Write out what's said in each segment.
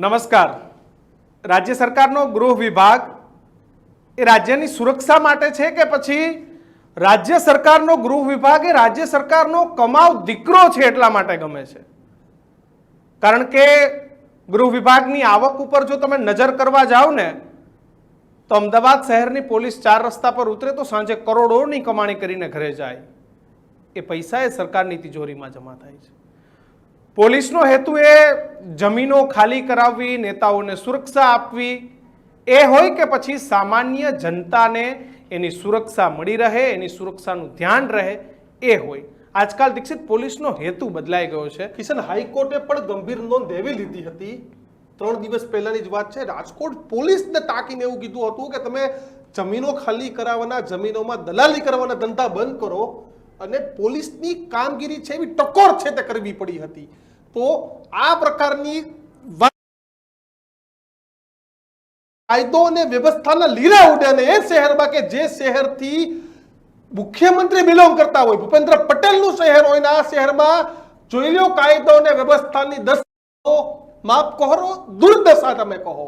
નમસ્કાર. રાજ્ય સરકારનો ગૃહ વિભાગ એ રાજ્યની સુરક્ષા માટે છે કે પછી રાજ્ય સરકારનો ગૃહ વિભાગ એ રાજ્ય સરકારનો કમાવ દીકરો છે એટલા માટે ગમે છે? કારણ કે ગૃહ વિભાગની આવક ઉપર જો તમે નજર કરવા જાઓ ને, તો અમદાવાદ શહેરની પોલીસ ચાર રસ્તા પર ઉતરે તો સાંજે કરોડોની કમાણી કરીને ઘરે જાય. એ પૈસા એ સરકારની તિજોરીમાં જમા થાય છે. પોલીસનો હેતુ એ જમીનો ખાલી કરાવવી, નેતાઓને સુરક્ષા આપવી. એ હોય કે પછી સામાન્ય જનતાને એની સુરક્ષા મળી રહે, એની સુરક્ષાનું ધ્યાન રહે, એ હોય. આજકાલ દીક્ષિત પોલીસનો હેતુ બદલાઈ ગયો છે. કિશન, હાઈકોર્ટે પણ ગંભીર નોંધ એવી લીધી હતી. ત્રણ દિવસ પહેલાની જ વાત છે. રાજકોટ પોલીસને તાકીને એવું કીધું હતું કે તમે જમીનો ખાલી કરાવવાના, જમીનોમાં દલાલી કરવાના ધંધા બંધ કરો. અને પોલીસની કામગીરી છે એવી ટકોર છે તે કરવી પડી હતી. તો આ પ્રકારની કાયદો અને વ્યવસ્થાના લીરા ઉડે એ શહેરમાં કે જે શહેરથી મુખ્યમંત્રી બિલોંગ કરતા હોય, ભૂપેન્દ્ર પટેલનું શહેર હોય આ શહેરમાં, જોઈ લો કાયદો અને વ્યવસ્થાની દસ માફ કહો, દુર્દશા તમે કહો.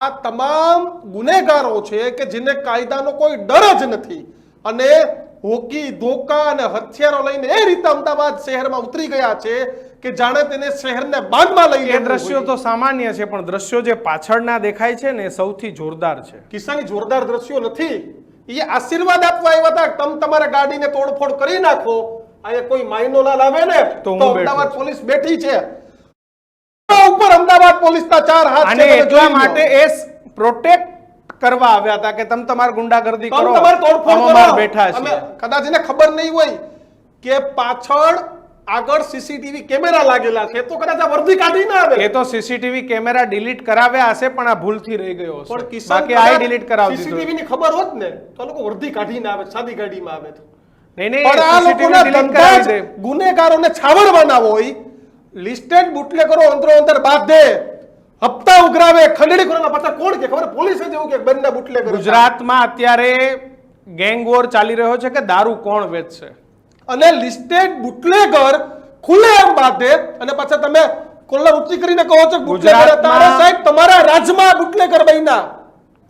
આ તમામ ગુનેગારો છે કે જેને કાયદાનો કોઈ ડર જ નથી. અને હોકી ધોકા અને હથિયારો લઈને એ રીતે અમદાવાદ શહેરમાં ઉતરી ગયા છે કે જાણે તેને શહેરને બાંધમાં લઈ એ દ્રશ્યો તો સામાન્ય છે પણ દ્રશ્યો જે પાછળના દેખાય છે ને સૌથી જોરદાર છે. કિસ્સાની જોરદાર દ્રશ્યો નથી. એ આશીર્વાદ આપવા આવ્યા હતા તમ તમારા ગાડીને તોડફોડ કરી નાખો. આ કોઈ માઇનો લાલ આવે ને તો અમદાવાદ પોલીસ બેઠી છે. ઉપર અમદાવાદ પોલીસના ચાર હાથ અને છે એટલા માટે એ પ્રોટેક્ટ કરવા આવ્યા હતા કે તમે તમારી ગુંડાગર્દી કરો. તમારે તોડફોડ કરો. બેઠા છે કદાચ એને ખબર નહીં હોય કે પાછળ આગળ સીસીટીવી કેમેરા લાગેલા છે તો કદાચ આ વર્ધી કાઢી ના આવે. એ તો સીસીટીવી કેમેરા ડિલીટ કરાવ્યા હશે પણ આ ભૂલથી રહી ગયો પણ હશે કિસ્સા બાકી આ ડિલીટ કરાવી દીધું. સીસીટીવી ની ખબર હોત ને તો લોકો વર્ધી કાઢી ના આવે સાદી ગાડીમાં આવે તો. નહીં નહીં પણ આ લોકોના ધંધા ગુનેગારોને છાવરવાના હોય લિસ્ટેડ બુટલેગરો અંદરો અંદર બાંધે. હપ્તા ઉઘરાવે ખંડણી ખોરાના પત્તા કોણ કે? ખબર? પોલીસે જેવું કે બંને બુટલેગર ગુજરાતમાં અત્યારે ગેંગ વોર ચાલી રહ્યો છે કે દારૂ કોણ વેચશે? અને લિસ્ટેડ બુટલેગર ખુલ્લે એમ બાંધે અને પાછા તમે કોલર ઊંચી કરીને કહો છો બુટલેગર તારા સાહેબ તમારા રાજમાં બુટલેગર બન્યા.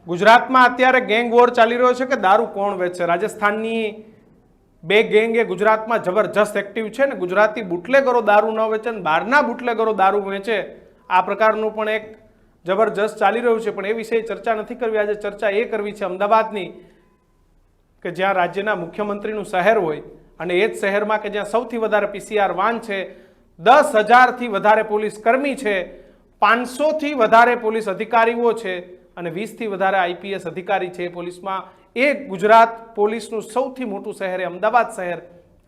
ગુજરાતમાં અત્યારે ગેંગ વોર ચાલી રહ્યો છે કે દારૂ કોણ વેચશે? રાજસ્થાનની બે ગેંગ એ ગુજરાતમાં જબરજસ્ત એક્ટિવ છે ને ગુજરાતી બુટલેગરો દારૂ ન વેચે ને બહારના બુટલેગરો દારૂ વેચે, આ પ્રકારનું પણ એક જબરજસ્ત ચાલી રહ્યું છે. પણ એ વિશે ચર્ચા નથી કરવી. આજે ચર્ચા એ કરવી છે અમદાવાદની કે જ્યાં રાજ્યના મુખ્યમંત્રીનું શહેર હોય અને એ જ શહેરમાં કે જ્યાં સૌથી વધારે પીસીઆર વાન છે, દસ હજારથી વધારે પોલીસ કર્મી છે, પાંચસોથી વધારે પોલીસ અધિકારીઓ છે અને વીસથી વધારે આઈપીએસ અધિકારી છે પોલીસમાં એ ગુજરાત પોલીસનું સૌથી મોટું શહેર એ અમદાવાદ શહેર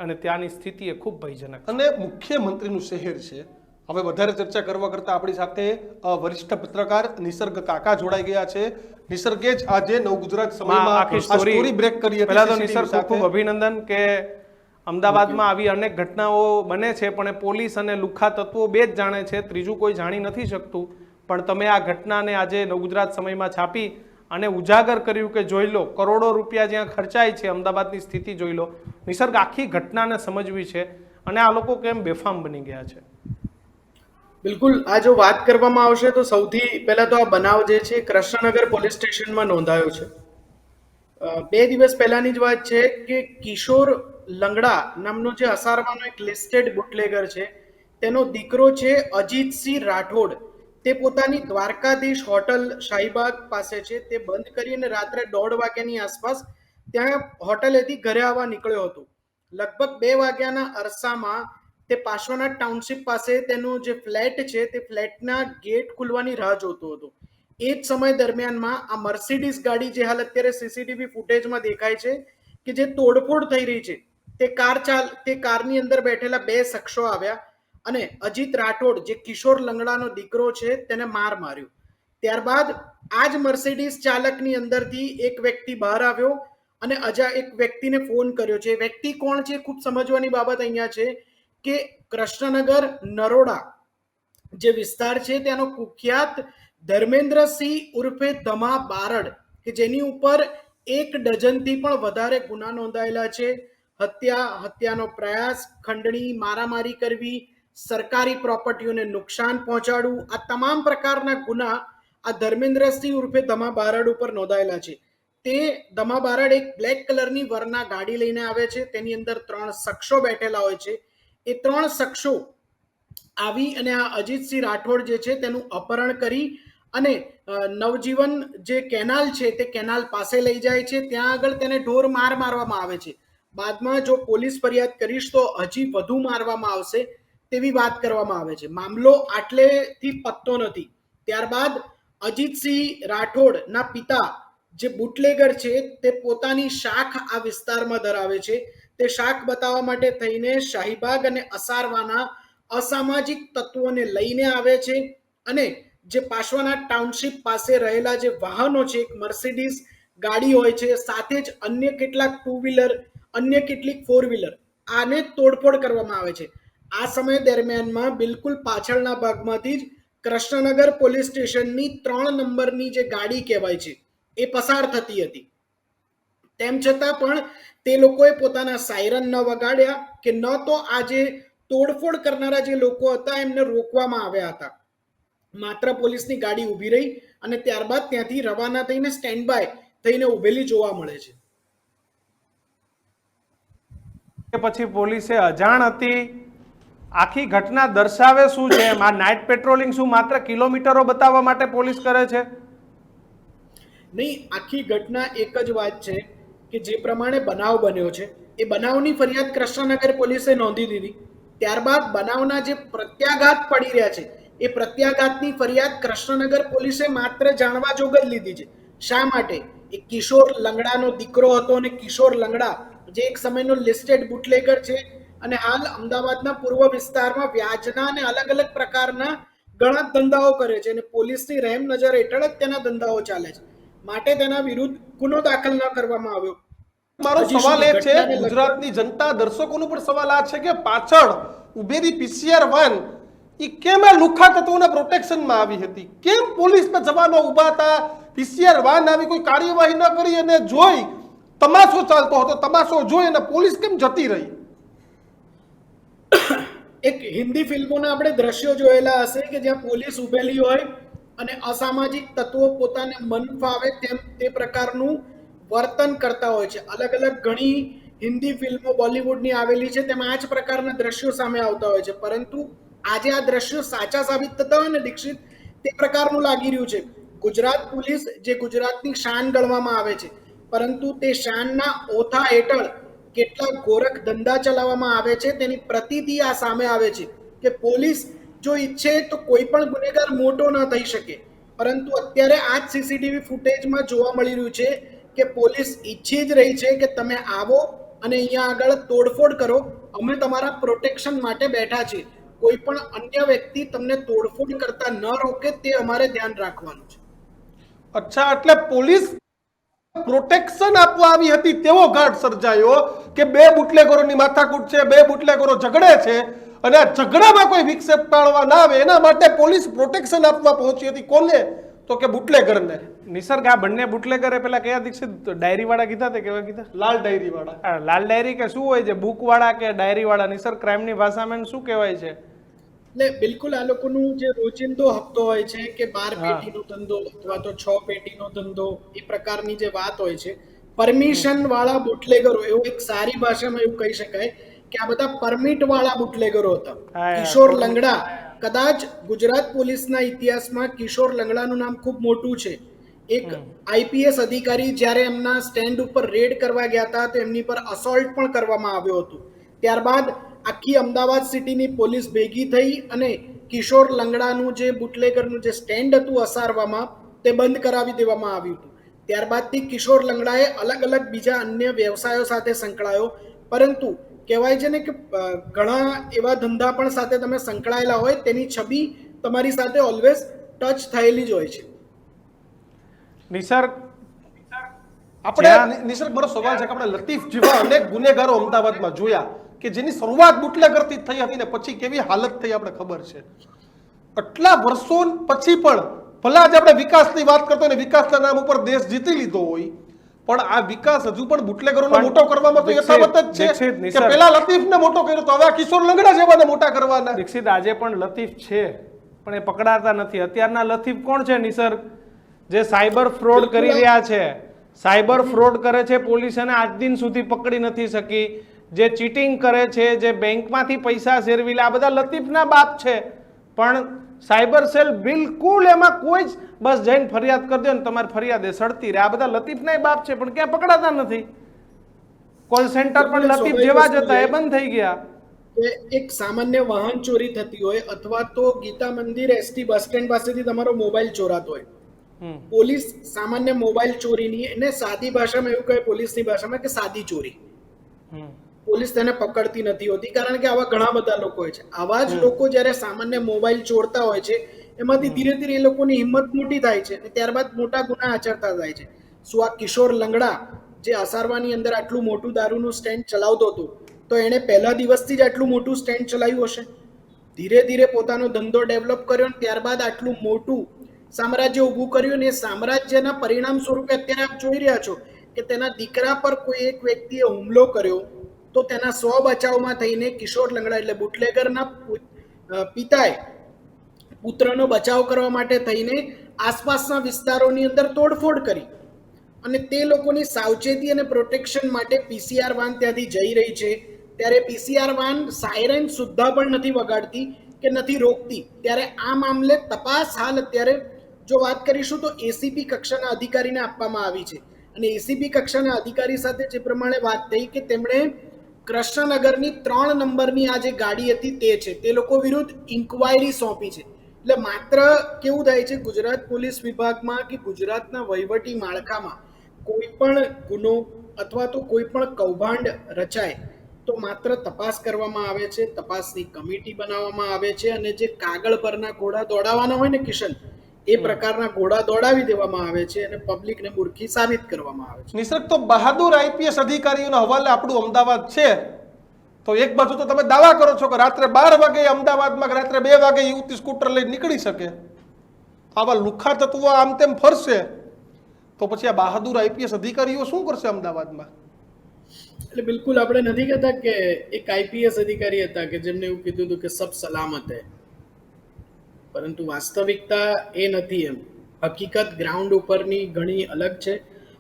અને ત્યાંની સ્થિતિ એ ખૂબ ભયજનક અને મુખ્યમંત્રીનું શહેર છે. હવે વધારે ચર્ચા કરવા કરતા આપણી સાથે વરિષ્ઠ પત્રકાર નિસર્ગ કાકા જોડાઈ ગયા છે. નિસર્ગે જ આજે નવ ગુજરાત સમયમાં આખી સ્ટોરી બ્રેક કરી પહેલા તો નિસર્ગ ખૂબ અભિનંદન કે અમદાવાદમાં આવી અનેક ઘટનાઓ બને છે પણ એ પોલીસ અને લુખા તત્વો બે જ જાણે છે. ત્રીજું કોઈ જાણી નથી શકતું. પણ તમે આ ઘટનાને આજે નવગુજરાત સમયમાં છાપી અને ઉજાગર કર્યું કે જોઈ લો, કરોડો રૂપિયા જ્યાં ખર્ચાય છે, અમદાવાદની સ્થિતિ જોઈ લો. નિસર્ગ આખી ઘટનાને સમજવી છે અને આ લોકો કેમ બેફામ બની ગયા છે? બિલકુલ, આ જો વાત કરવામાં આવશે તો સૌથી પહેલા તો આ બનાવ જે છે, કૃષ્ણનગર પોલીસ સ્ટેશનમાં નોંધાયો છે. બે દિવસ પહેલાની જ વાત છે કે કિશોર લંગડા નામનો જે અસારવાનો એક લિસ્ટેડ બુટલેગર છે, તેનો દીકરો છે અજીતસિંહ રાઠોડ. તે પોતાની દ્વારકાધીશ હોટલ શાહીબાગ પાસે છે. તે બંધ કરીને રાત્રે દોઢ વાગ્યાની આસપાસ ત્યાં હોટલેથી ઘરે આવવા નીકળ્યો હતો. લગભગ બે વાગ્યાના અરસામાં તે પાર્શ્વનાથ ટાઉનશીપ પાસે તેનું જે ફ્લેટ છે તે ફ્લેટના ગેટ ખુલવાની રાહ જોતો હતો. એ જ સમય દરમિયાનમાં આ મર્સિડીઝ ગાડી જે હાલ અત્યારે સીસીટીવી ફૂટેજમાં દેખાય છે કે જે તોડફોડ થઈ રહી છે. તે કાર ચાલ, તે કારની અંદર બેઠેલા બે શખ્સો આવ્યા. અને અજીત રાઠોડ, જે કિશોર લંગડાનો દીકરો છે, તેને માર માર્યો. ત્યારબાદ આ જ મર્સિડીઝ ચાલકની અંદરથી એક વ્યક્તિ બહાર આવ્યો અને અજા એક વ્યક્તિને ફોન કર્યો છે. વ્યક્તિ કોણ છે ખૂબ સમજવાની બાબત અહીંયા છે કે કૃષ્ણનગર, નરોડા જે વિસ્તાર છે, ત્યાંનો કુખ્યાત ધર્મેન્દ્રસિંહ ઉર્ફે ધમા બારડ, કે જેની ઉપર એક ડઝનથી પણ વધારે ગુના નોંધાયેલા છે. હત્યા, હત્યાનો પ્રયાસ, ખંડણી, મારામારી કરવી સરકારી પ્રોપર્ટીઓને નુકસાન પહોંચાડવું, આ તમામ પ્રકારના ગુના આ ધર્મેન્દ્રસિંહ ઉર્ફે ધમા બારડ ઉપર નોંધાયેલા છે. તે ધમા બારડ એક બ્લેક કલરની વરના ગાડી લઈને આવે છે. તેની અંદર ત્રણ શખ્સો બેઠેલા હોય છે. એ ત્રણ શખ્સો આવી અને આ અજીતસિંહ રાઠોડ જે છે તેનું અપહરણ કરી અને નવજીવન જે કેનાલ છે તે કેનાલ પાસે લઈ જાય છે. ત્યાં આગળ તેને ઢોર માર મારવામાં આવે છે. બાદમાં જો પોલીસ ફરિયાદ કરીશ તો હજી વધુ મારવામાં આવશે. તેવી વાત કરવામાં આવે છે. મામલો આટલેથી પત્તો નથી. ત્યારબાદ અજીતસિંહ રાઠોડના પિતા જે બુટલેગર છે તે પોતાની શાખ આ વિસ્તારમાં ધરાવે છે. તે શાખ બતાવવા માટે થઈને શાહીબાગ અને અસારવાના અસામાજિક તત્વોને લઈને આવે છે અને જે પાશ્વનાથ ટાઉનશીપ પાસે રહેલા જે વાહનો છે, એક મર્સિડીઝ ગાડી હોય છે, સાથે જ અન્ય કેટલાક ટુ વ્હીલર, અન્ય કેટલીક ફોર વ્હીલર, આને તોડફોડ કરવામાં આવે છે. આ સમય દરમિયાનમાં બિલકુલ પાછળના ભાગમાંથી જ કૃષ્ણનગર પોલીસ સ્ટેશનની ત્રણ નંબરની જે ગાડી કહેવાય છે, એ પસાર થતી હતી. તેમ છતાં પણ તે લોકોએ પોતાના સાયરન ન વગાડ્યા કે ન તો આ જે તોડફોડ કરનારા જે લોકો હતા એમને રોકવામાં આવ્યા હતા. માત્ર પોલીસની ગાડી ઊભી રહી અને ત્યારબાદ ત્યાંથી રવાના થઈને સ્ટેન્ડ બાય થઈને ઊભેલી જોવા મળે છે. પછી પોલીસે અજાણ હતી આખી ઘટના દર્શાવે શું છે? આ નાઇટ પેટ્રોલિંગ શું માત્ર કિલોમીટરો બતાવવા માટે પોલીસ કરે છે? નહીં, આખી ઘટના એક જ વાત છે કે જે પ્રમાણે બનાવ બન્યો છે, એ બનાવની ફરિયાદ કૃષ્ણનગર પોલીસે નોંધી દીધી. ત્યારબાદ બનાવના જે પ્રત્યાઘાત પડી રહ્યા છે, એ પ્રત્યાઘાતની ફરિયાદ કૃષ્ણનગર પોલીસે માત્ર જાણવા જોગ જ લીધી છે. શા માટે? એ કિશોર લંગડાનો દીકરો હતો અને કિશોર લંગડા જે એક સમયનો લિસ્ટેડ બુટલેગર છે અને હાલ અમદાવાદના પૂર્વ વિસ્તારમાં વ્યાજના અને અલગ અલગ પ્રકારના ઘણા ધંધાઓ કરે છે અને પોલીસની રહેમ નજર હેઠળ જ તેના ધંધાઓ ચાલે છે. માટે તેના વિરુદ્ધ ગુનો દાખલ ન કરવામાં આવ્યો. મારો સવાલ એ છે ગુજરાતની જનતા દર્શકોનો પણ સવાલ આ છે કે પાછળ ઉભેરી પીસીઆર વન એ કેમ આ લુખા તત્વોના પ્રોટેક્શનમાં આવી હતી? કેમ પોલીસના જવાનો ઊભા હતા? પીસીઆર વાન આવી કોઈ કાર્યવાહી ન કરી અને જોઈ તમાશો ચાલતો હતો તમાશો જોઈ અને પોલીસ કેમ જતી રહી? એક હિન્દી ફિલ્મોના આપણે દ્રશ્યો જોયેલા હશે કે જ્યાં પોલીસ ઉભેલી હોય અને અસામાજિક તત્વો પોતાને મન ફાવે તેમ તે પ્રકારનું વર્તન કરતા હોય છે. અલગ અલગ ઘણી હિન્દી ફિલ્મો બોલિવૂડની આવેલી છે, તેમાં આ જ પ્રકારના દ્રશ્યો સામે આવતા હોય છે. પરંતુ આજે આ દ્રશ્યો સાચા સાબિત થતા હોય ને દીક્ષિત, તે પ્રકારનું લાગી રહ્યું છે. ગુજરાત પોલીસ, જે ગુજરાતની શાન ગણવામાં આવે છે, પરંતુ તે શાનના ઓથા હેઠળ કેટલા ગોરખ ધંધા ચલાવવામાં આવે છે, તેની પ્રતિતિ આ સામે આવે છે કે પોલીસ જો ઈચ્છે તો કોઈ પણ ગુનેગાર મોટો ન થઈ શકે. પરંતુ અત્યારે આ જ સીસીટીવી ફૂટેજમાં જોવા મળી રહ્યું છે કે પોલીસ ઈચ્છી જ રહી છે કે તમે આવો અને અહીંયા આગળ તોડફોડ કરો. અમે તમારા પ્રોટેક્શન માટે બેઠા છીએ. કોઈ પણ અન્ય વ્યક્તિ તમને તોડફોડ કરતા ન રોકે તે અમારે ધ્યાન રાખવાનું છે. અચ્છા, એટલે પોલીસ પ્રોટેક્શન આપવા આવી હતી તેવો ઘાટ સર્જાયો કે બે બુટલેગરોની માથાકૂટ છે બે બુટલેગરો ઝઘડે છે અને આ ઝઘડામાં કોઈ વિક્ષેપ ટાળવા ના આવે એના માટે પોલીસ પ્રોટેક્શન આપવા પહોંચી હતી. કોને? તો કે બુટલેગરને. નિસર્ગ આ બંને બુટલેગરે પેલા કયા દીક્ષિત ડાયરી વાળા કીધા તે કેવા કીધા? લાલ ડાયરી વાળા લાલ ડાયરી કે શું હોય છે? બુક વાળા કે ડાયરી વાળા નિસર્ગ ક્રાઇમની ભાષામાં શું કહેવાય છે? એટલે બિલકુલ આ લોકોનું જે રોજિંદો હપ્તો હોય છે કે બાર પેટીનો ધંધો અથવા તો છ પેટીનો ધંધો એ પ્રકારની જે વાત હોય છે પરમિશન વાળા બુટલેગરો એવું એક સારી ભાષામાં એવું કહી શકાય કે આ બધા પરમિટ વાળા બુટલેગરો હતા. કિશોર લંગડા કદાચ ગુજરાત પોલીસના ઇતિહાસમાં કિશોર લંગડાનું નામ ખૂબ મોટું છે. એક આઈપીએસ અધિકારી જ્યારે એમના સ્ટેન્ડ ઉપર રેડ કરવા ગયા હતા તો એમની પર અસોલ્ટ પણ કરવામાં આવ્યો હતો. ત્યારબાદ આખી અમદાવાદ સિટીની પોલીસ ભેગી થઈ અને કિશોર લંગડાનું જે બુટલેગરનું જે સ્ટેન્ડ હતું અસારવામાં તે બંધ કરાવી દેવામાં આવ્યું હતું. ત્યારબાદથી કિશોર લંગડાએ અલગ અલગ બીજા અન્ય વ્યવસાયો સાથે સંકળાયો. પરંતુ કહેવાય છે ને કે ઘણા એવા ધંધા પણ સાથે તમે સંકળાયેલા હોય તેની છબી તમારી સાથે ઓલવેઝ ટચ થયેલી જ હોય છે. નિસર્ગ આપણે નિસર્ગ મારો સવાલ છે કે આપણે લતીફ જેવા અનેક ગુનેગારો અમદાવાદમાં જોયા. કે જેની શરૂઆત બુટલેગરથી થઈ હતી ને પછી કેવી હાલત થઈ આપણે ખબર છે. આટલા વર્ષો પછી પણ ભલે આજે આપણે વિકાસની વાત કરતો ને વિકાસના નામ ઉપર દેશ જીતી લીધો હોય પણ આ વિકાસ હજુ પણ બુટલેગરોને મોટો કરવામાં તો યથાવત જ છે કે પેલા લતીફને મોટો કર્યો તો હવે આ કિશોર લંગડા જેવાને મોટા કરવાના. દીક્ષિત આજે પણ લતીફ છે પણ એ પકડાતા નથી. અત્યારના લતીફ કોણ છે નિસર્ગ? જે સાયબર ફ્રોડ કરી રહ્યા છે. સાયબર ફ્રોડ કરે છે પોલીસ એને આજ દિન સુધી પકડી નથી શકી. જે ચીટિંગ કરે છે જે બેંકમાંથી પૈસા શેરવી લે આ બધા લતીફના બાપ છે. પણ સાયબર સેલ બિલકુલ એમાં કોઈ જ બસ જઈને ફરિયાદ કરી દો ને તમારી ફરિયાદ એ સડતી રહે. આ બધા લતીફના બાપ છે પણ ક્યાં પકડાતા નથી. કોલ સેન્ટર પણ લતીફ જેવા જ હતા એ બંધ થઈ ગયા. કે એક સામાન્ય વાહન ચોરી થતી હોય અથવા તો ગીતા મંદિર એસટી બસ સ્ટેન્ડ પાસેથી તમારો મોબાઈલ ચોરાતો હોય. પોલીસ સામાન્ય મોબાઈલ ચોરીની એને સાદી ભાષામાં એવું કહે પોલીસની ભાષામાં કે સાદી ચોરી. હમ. પોલીસ તેને પકડતી નથી હોતી કારણ કે આવા ઘણા બધા લોકો હોય છે. આવા જ લોકો જ્યારે સામાન્ય મોબાઈલ ચોરતા હોય છે એમાંથી ધીરે ધીરે એ લોકોની હિંમત મોટી થાય છે અને ત્યારબાદ મોટા ગુના આચરતા થાય છે. શું આ કિશોર લંગડા જે અસારવાની અંદર આટલું મોટું દારૂનું સ્ટેન્ડ ચલાવતો હતો તો એણે પહેલા દિવસથી જ આટલું મોટું સ્ટેન્ડ ચલાવ્યું હશે? ધીરે ધીરે પોતાનો ધંધો ડેવલપ કર્યો અને ત્યારબાદ આટલું મોટું સામ્રાજ્ય ઊભું કર્યું અને એ સામ્રાજ્યના પરિણામ સ્વરૂપે અત્યારે આપ જોઈ રહ્યા છો કે તેના દીકરા પર કોઈ એક વ્યક્તિએ હુમલો કર્યો તો તેના સ્વ બચાવમાં થઈને કિશોર લંગડા એટલે બુટલેગરના પિતાએ પુત્રનો બચાવ કરવા માટે થઈને આસપાસના વિસ્તારોની અંદર તોડફોડ કરી. અને તે લોકોની સાવચેતી અને પ્રોટેક્શન માટે પીસીઆર વાન ત્યાંથી જઈ રહી છે. ત્યારે પીસીઆર વાન સાયરન સુદ્ધા પણ નથી વગાડતી કે નથી રોકતી. ત્યારે આ મામલે તપાસ હાલ અત્યારે જો વાત કરીશું તો એસીપી કક્ષાના અધિકારીને આપવામાં આવી છે. અને એસીપી કક્ષાના અધિકારી સાથે જે પ્રમાણે વાત થઈ કે તેમણે કૃષ્ણનગરની ત્રણ નંબરની આ જે ગાડી હતી તે છે. તે લોકો વિરુદ્ધ ઇન્કવાયરી સોંપી છે. એટલે માત્ર કેવું થાય છે, ગુજરાત પોલીસ વિભાગમાં કે ગુજરાતના વહીવટી માળખામાં કોઈ પણ ગુનો અથવા તો કોઈ પણ કૌભાંડ રચાય, તો માત્ર તપાસ કરવામાં આવે છે. તપાસની કમિટી બનાવવામાં આવે છે અને જે કાગળ પરના ઘોડા દોડાવવાના હોય ને કિશન એ પ્રકારના ઘોડા દોડાવી દેવામાં આવે છે અને પબ્લિકને મૂર્ખી સાબિત કરવામાં આવે છે. નિસર્ગ તો બહાદુર આઈપીએસ અધિકારીઓના હવાલે આપણું અમદાવાદ છે. તો એક બાજુ તો તમે દાવા કરો છો કે રાત્રે બાર વાગે અમદાવાદમાં રાત્રે બે વાગે યુવતી સ્કૂટર લઈ નીકળી શકે. આવા લુખા તત્વો આમ તેમ ફરશે. તો પછી આ બહાદુર આઈપીએસ અધિકારીઓ શું કરશે અમદાવાદમાં? એટલે બિલકુલ આપણે નથી કહેતા કે એક આઈપીએસ અધિકારી હતા કે જેમને એવું કીધું હતું કે સબ સલામત હે. પરંતુ વાસ્તવિકતા એ નથી એમ. હકીકત ગ્રાઉન્ડ ઉપરની ઘણી અલગ છે.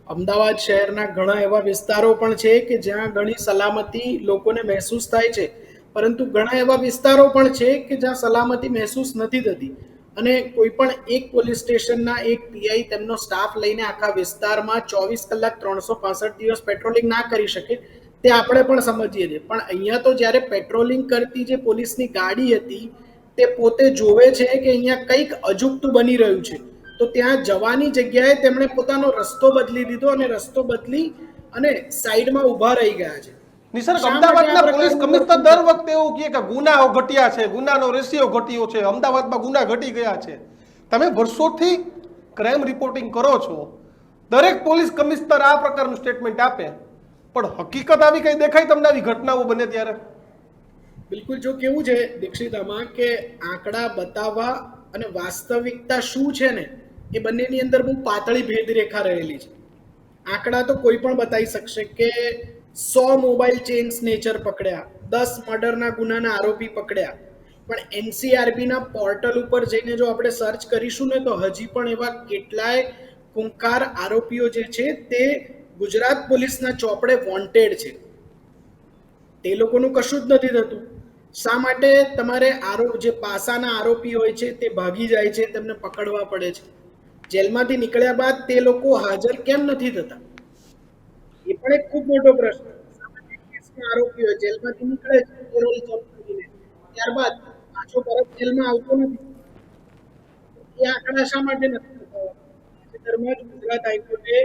અમદાવાદ શહેરના ઘણા એવા વિસ્તારો પણ છે કે જ્યાં ઘણી સલામતી લોકોને મહેસૂસ થાય છે. પરંતુ ઘણા એવા વિસ્તારો પણ છે કે જ્યાં સલામતી મહેસૂસ નથી થતી. અને કોઈ પણ એક પોલીસ સ્ટેશનના એક પીઆઈ તેમનો સ્ટાફ લઈને આખા વિસ્તારમાં ચોવીસ કલાક ત્રણસો પાસઠ દિવસ પેટ્રોલિંગ ના કરી શકે, તે આપણે પણ સમજીએ છીએ. પણ અહીંયા તો જ્યારે પેટ્રોલિંગ કરતી જે પોલીસની ગાડી હતી તે પોતે જોવે છે કે અહીંયા કંઈક અજુગતું બની રહ્યું છે. તો ત્યાં જવાની જગ્યાએ તેમણે પોતાનો રસ્તો બદલી દીધો અને રસ્તો બદલી અને સાઈડમાં ઊભા રહી ગયા છે. નિસર્ગ અમદાવાદના પોલીસ કમિશનર દર વખતે એવું કહે કે ગુનાઓ ઘટ્યા છે ગુનાનો રેશિયો ઘટ્યો છે અમદાવાદમાં ગુના ઘટી ગયા છે. તમે વર્ષોથી ક્રાઇમ રિપોર્ટિંગ કરો છો. દરેક પોલીસ કમિશનર આ પ્રકારનું સ્ટેટમેન્ટ આપે. પણ હકીકત આવી કઈ દેખાય? તમને આવી ઘટનાઓ બને ત્યારે? બિલકુલ, જો કેવું છે દીક્ષિતામાં કે આંકડા બતાવવા અને વાસ્તવિકતા શું છે ને, એ બંનેની અંદર બહુ પાતળી ભેદરેખા રહેલી છે. આંકડા તો કોઈ પણ બતાવી શકશે કે સો મોબાઈલ ચેઇન સ્નેચર પકડ્યા, દસ મર્ડરના ગુનાના આરોપી પકડ્યા, પણ એનસીઆરબીના પોર્ટલ ઉપર જઈને જો આપણે સર્ચ કરીશું ને, તો હજી પણ એવા કેટલાય કુંકાર આરોપીઓ જે છે, તે ગુજરાત પોલીસના ચોપડે વોન્ટેડ છે. તે લોકોનું કશું જ નથી થતું. શા માટે તમારે આરોપ જે પાસાના આરોપી હોય છે તે ભાગી જાય છે, તેમને પકડવા પડે છે? જેલમાંથી નીકળ્યા બાદ તે લોકો હાજર કેમ નથી થતા? એ પણ એક ખૂબ મોટો પ્રશ્ન. આરોપી હોય, જેલમાંથી નીકળે છે પેરોલ ચાલુ કરીને? ત્યારબાદ પાછો પરત જેલમાં આવતો નથી. એ આંકડા શા માટે નથી? તાજેતરમાં જ ગુજરાત હાઈકોર્ટે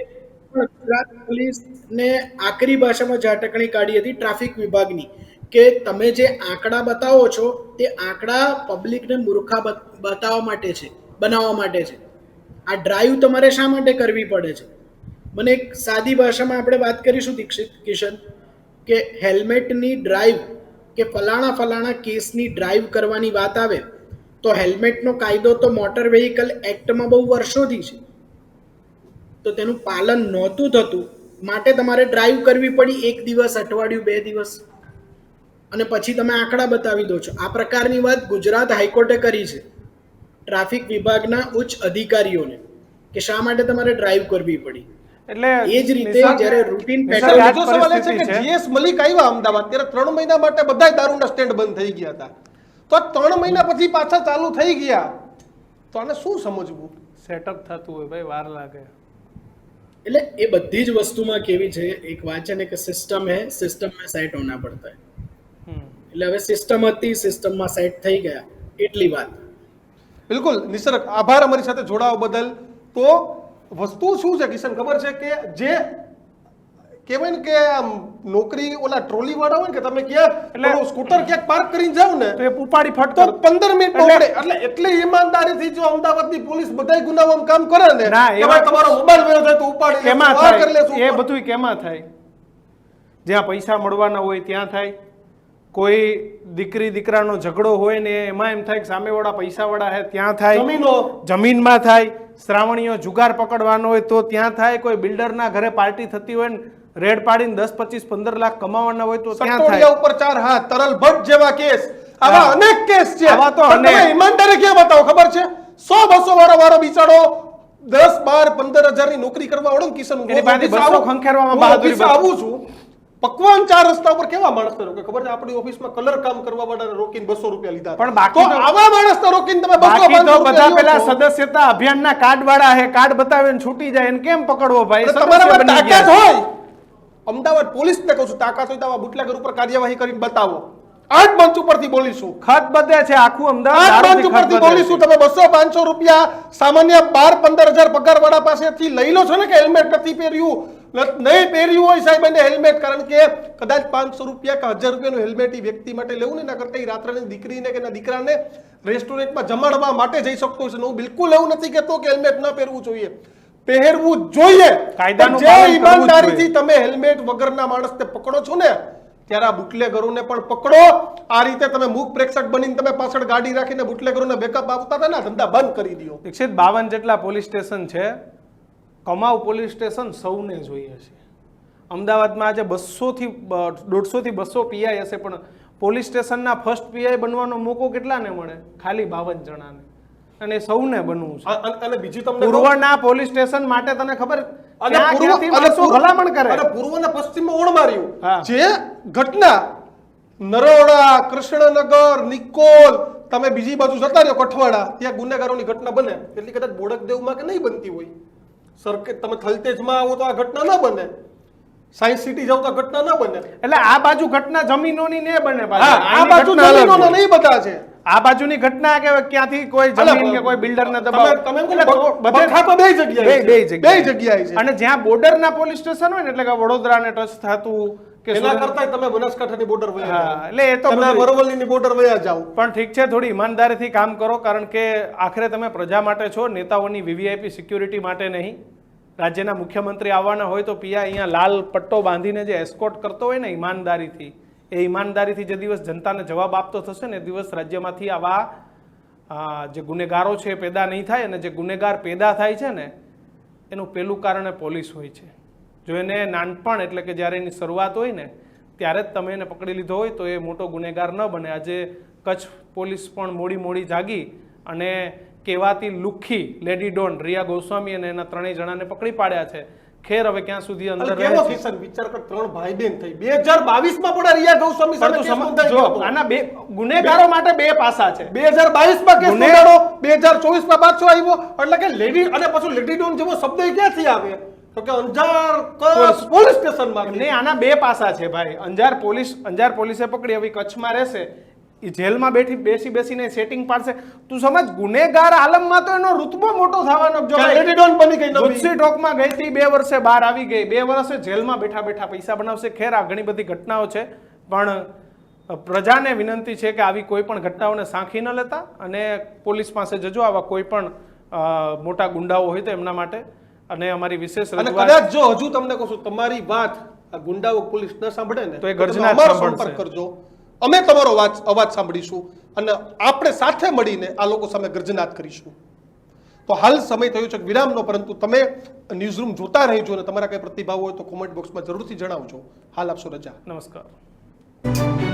ગુજરાત પોલીસને આકરી ભાષામાં ઝાટકણી કાઢી હતી ટ્રાફિક વિભાગની. કે તમે જે આંકડા બતાવો છો, તે આંકડા પબ્લિકને મૂર્ખા બતાવવા માટે છે, બનાવવા માટે છે. આ ડ્રાઈવ તમારે શા માટે કરવી પડે છે? મને એક સાદી ભાષામાં આપણે વાત કરીશું, દીક્ષિત કિશન, કે હેલ્મેટની ડ્રાઈવ કે ફલાણા ફલાણા કેસની ડ્રાઈવ કરવાની વાત આવે, તો હેલ્મેટનો કાયદો તો મોટર વેહિકલ એક્ટમાં બહુ વર્ષોથી છે. તો તેનું પાલન નહોતું થતું, માટે તમારે ડ્રાઈવ કરવી પડી એક દિવસ, અઠવાડિયું, બે દિવસ. અને પછી તમે આંકડા બતાવી દો છો. આ પ્રકારની વાત ગુજરાત હાઈકોર્ટે કરી છે. ટ્રાફિક વિભાગના ઉચ્ચ અધિકારીઓને કે શા માટે તમારે ડ્રાઈવ કરવી પડી? એટલે એ જ રીતે જ્યારે રૂટીન પેટર્ન બીજો સવાલ છે કે જીએસ મલિક આવ્યા અમદાવાદ. ત્યારે ત્રણ મહિના માટે બધા દારૂના સ્ટેન્ડ બંધ થઈ ગયા હતા. તો ત્રણ મહિના પછી પાછા ચાલુ થઈ ગયા. તો આને શું સમજવું? સેટઅપ થતું હોય ભાઈ વાર લાગે. એટલે એ બધી જ વસ્તુમાં કેવી છે? એક વાત છે ને કે સિસ્ટમ હે સિસ્ટમ મેં સેટ હોના પડતા હે એટલે હવે સિસ્ટમ હતી સિસ્ટમમાં સેટ થઈ ગયા. એટલી વાત. બિલકુલ નિસર્ગ. આભાર અમારી સાથે જોડાવા બદલ. તો વસ્તુ શું છે કિશન? ખબર છે કે જે કહેવાય ને કે આમ નોકરી ઓલા ટ્રોલી વાળા હોય ને કે તમે ક્યાં એટલે- સ્કૂટર ક્યાંક પાર્ક કરીને જાવ ને તો એ ઉપાડી ફટતો પંદર મિનિટ પડે. એટલે એટલે ઈમાનદારીથી જો અમદાવાદની પોલીસ બધાય ગુનાઓમાં કામ કરે ને કે એમાં- ભાઈ તમારો મોબાઈલ વયો થાય તો ઉપાડી કેમાં કરી થાય? લેશું. એ બધું કેમાં થાય? જ્યાં પૈસા મળવાના હોય ત્યાં થાય. કોઈ દીકરી દીકરાનો ઝઘડો હોય ને એમાં એમ થાય કે સામેવાળા પૈસાવાળા હે ત્યાં થાય. જમીનમાં થાય. શ્રાવણીઓ જુગાર પકડવાનો હોય તો ત્યાં થાય. કોઈ બિલ્ડરના ઘરે પાર્ટી થતી હોય ને રેડ પાડીને દસ પચીસ પંદર લાખ કમાવાના હોય તો ત્યાં થાય. ઉપર ચાર હા તરલ ભટ્ટ જેવા કેસ. આવા અનેક કેસ છે. આવા તો ઈમાનદારી ક્યાં બતાવો? ખબર છે? સો બસો વાળો વાળો બિચારો દસ બાર પંદર હજારની નોકરી કરવા વાળો કિશન હું આવું છું. પકવાન ચાર રસ્તા ઉપર કેવા માણસને રોકે? ખબર છે? આપણી ઓફિસમાં કલર કામ કરવા વાળાને રોકીને બસો રૂપિયા લીધા પણ બાકી તો તો- આવા માણસને રોકીને તમે બસો તો બધા પેલા સદસ્યતા અભિયાનના કાર્ડ વાળા હે કાર્ડ બતાવીને છૂટી જાય એને કેમ પકડવો ભાઈ? તમારા તાકાત હોય. અમદાવાદ પોલીસને કહું છું તાકાત હોય તો આવા બુટલેગર ઉપર કાર્યવાહી કરીને બતાવો. આઠ મંચ ઉપરથી બોલીશું. ખત બધે છે આખું અમદાવાદ આઠ મંચ ઉપરથી બોલીશું. તમે બસો પાંચસો રૂપિયા સામાન્ય બાર પંદર હજાર પગાર વાળા પાસેથી લઈ લો છો ને કે હેલ્મેટ નથી પહેર્યું? નહીં પહેર્યું હોય સાહેબ એને હેલ્મેટ કારણ કે કદાચ પાંચસો રૂપિયા કે હજાર રૂપિયાનું હેલ્મેટ એ વ્યક્તિ માટે લેવું ને એના કરતા એ રાત્રની દીકરીને કે એના દીકરાને રેસ્ટોરન્ટમાં જમાડવા માટે જઈ શકતો છે. હું બિલકુલ એવું નથી કહેતો કે હેલ્મેટ ન પહેરવું જોઈએ. પહેરવું જોઈએ. કાયદાનું જ ઈમાનદારીથી તમે હેલ્મેટ વગરના માણસને પકડો છો ને ત્યારે આ બુટલેગરોને પણ પકડો. આ રીતે તમે મૂક પ્રેક્ષક બનીને તમે પાછળ ગાડી રાખીને બુટલેગરોને બેકઅપ આપતા હતા ને ધંધા બંધ કરી દો એકસો બાવન જેટલા પોલીસ સ્ટેશન છે કમાવ પોલીસ સ્ટેશન સૌને જોઈએ છે. અમદાવાદમાં આજે બસોથી દોઢસોથી બસો પીઆઈ હશે પણ પોલીસ સ્ટેશનના ફર્સ્ટ પીઆઈ બનવાનો મોકો કેટલાને મળે? ખાલી બાવન જણાને. અને સૌને બનવું છે. અને બીજું તમને પૂર્વના પોલીસ સ્ટેશન માટે તને ખબર અને ભલામણ કરે? અને પૂર્વ અને પશ્ચિમમાં ઓણ માર્યું. જે ઘટના નરોડા કૃષ્ણનગર નિકોલ તમે બીજી બાજુ જતા રહ્યો કઠવાડા ત્યાં ગુનેગારોની ઘટના બને. એટલી કદાચ બોડકદેવમાં કે નહીં બનતી હોય. સરકે તમે થલતેજમાં આવો તો આ ઘટના ન બને. સાયન્સ સિટી જાવ તો ઘટના ન બને. એટલે આ બાજુ ઘટના જમીનોની ને બને આ બાજુ જમીનોના નહીં. બધા છે. આ બાજુની ઘટના કે ક્યાંથી કોઈ જમીન કે કોઈ બિલ્ડર ને તમે તમે ને, દબાવ બ- જગ્યાએ બે જગ્યાએ બે જગ્યાએ છે. અને જ્યાં બોર્ડરના પોલીસ સ્ટેશન હોય ને એટલે કે વડોદરાને ટચ થતું એના કરતા તમે બનાસકાંઠાની બોર્ડર વયા. એટલે એ તો તમે બોર્ડર વયા જાઓ. પણ ઠીક છે થોડી ઈમાનદારીથી કામ કરો કારણ કે આખરે તમે પ્રજા માટે છો નેતાઓની વીવીઆઈપી સિક્યુરિટી માટે નહીં. રાજ્યના મુખ્યમંત્રી આવવાના હોય તો પિયા અહીંયા લાલ પટ્ટો બાંધીને જે એસ્કોટ કરતો હોય ને ઈમાનદારીથી એ ઈમાનદારીથી જે દિવસ જનતાને જવાબ આપતો થશે ને દિવસ રાજ્યમાંથી આવા જે ગુનેગારો છે એ પેદા નહીં થાય અને જે ગુનેગાર પેદા થાય છે ને એનું પેલું કારણ એ પોલીસ હોય છે. જો એને નાનપણ એટલે કે જ્યારે એની શરૂઆત હોય ને ત્યારે જ તમે એને પકડી લીધો હોય તો એ મોટો ગુનેગાર ન બને. આજે કચ્છ પોલીસ પણ મોડી મોડી જાગી અને કહેવાતી લુખ્ખી લેડી ડોન રિયા ગોસ્વામી અને એના ત્રણેય જણાને પકડી પાડ્યા છે. ખેર હવે ક્યાં સુધી અંદર રહે છે? કિસ્સા વિચાર કર ત્રણ ભાઈ બેન થઈ. બે હજાર બાવીસમાં પણ રિયા ગૌસ્વામી સામે કેસ હતો. આના બે ગુનેગારો માટે બે પાસા છે. બે હજાર બાવીસમાં કેસ નોંધાયો. નોંધાણો બે હજાર ચોવીસમાં પાછો આવ્યો. એટલે કે લેડી અને પછી લેડી ડોન જેવો શબ્દ ક્યાંથી આવે? તો કે અંજાર પોલીસ સ્ટેશનમાં આના બે પાસા છે ભાઈ. અંજાર પોલીસ અંજાર પોલીસે પકડી હવે કચ્છમાં રહેશે. એ જેલમાં બેઠી બેસી બેસીને સેટિંગ પાડશે. તું સમજ ગુનેગાર આલમમાં તો એનો રૂતબો મોટો થવાનો જો ડોન બની ગઈ ગુજસી ટોકમાં ગઈ હતી બે વર્ષે બહાર આવી ગઈ. બે વર્ષે જેલમાં બેઠા બેઠા પૈસા બનાવશે. ખેર આ ઘણી બધી ઘટનાઓ છે. પણ પ્રજાને વિનંતી છે કે આવી કોઈ પણ ઘટનાઓને સાંખી ન લેતા અને પોલીસ પાસે જજો આવા કોઈ પણ મોટા ગુંડાઓ હોય તો એમના માટે અને અમારી વિશેષ અને કદાચ જો હજુ તમને કહું છું તમારી વાત આ ગુંડાઓ પોલીસ ન સાંભળે ને તો એ ગર્જના. સંપર્ક કરજો. અમે તમારો અવાજ અવાજ સાંભળીશું અને આપણે સાથે મળીને આ લોકો સામે ગર્જનાત કરીશું. તો હાલ સમય થયો છે વિરામનો પરંતુ તમે ન્યૂઝરૂમ જોતા રહેજો અને તમારા કઈ પ્રતિભાવ હોય તો કોમેન્ટ બોક્સમાં જરૂરથી જણાવજો. હાલ આપશો રજા. નમસ્કાર.